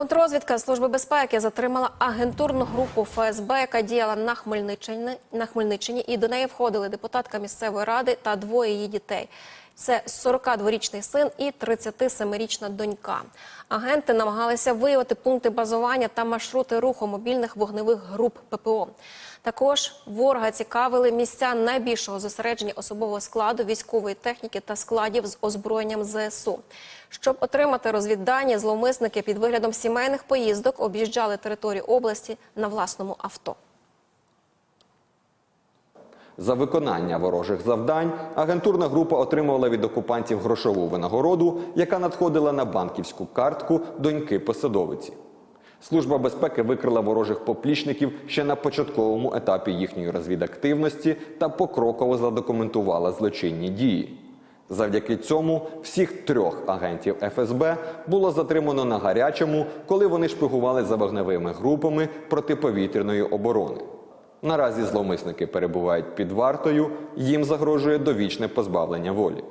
Контррозвідка Служби безпеки затримала агентурну групу ФСБ, яка діяла на Хмельниччині, на Хмельниччині, і до неї входили депутатка місцевої ради та двоє її дітей. Це 42-річний син і 37-річна донька. Агенти намагалися виявити пункти базування та маршрути руху мобільних вогневих груп ППО. Також ворога цікавили місця найбільшого зосередження особового складу, військової техніки та складів з озброєнням ЗСУ. Щоб отримати розвіддані, зловмисники під виглядом сімейних поїздок об'їжджали територію області на власному авто. За виконання ворожих завдань агентурна група отримувала від окупантів грошову винагороду, яка надходила на банківську картку доньки посадовиці. Служба безпеки викрила ворожих поплічників ще на початковому етапі їхньої розвідактивності та покроково задокументувала злочинні дії. Завдяки цьому всіх трьох агентів ФСБ було затримано на гарячому, коли вони шпигували за вогневими групами протиповітряної оборони. Наразі зловмисники перебувають під вартою, їм загрожує довічне позбавлення волі.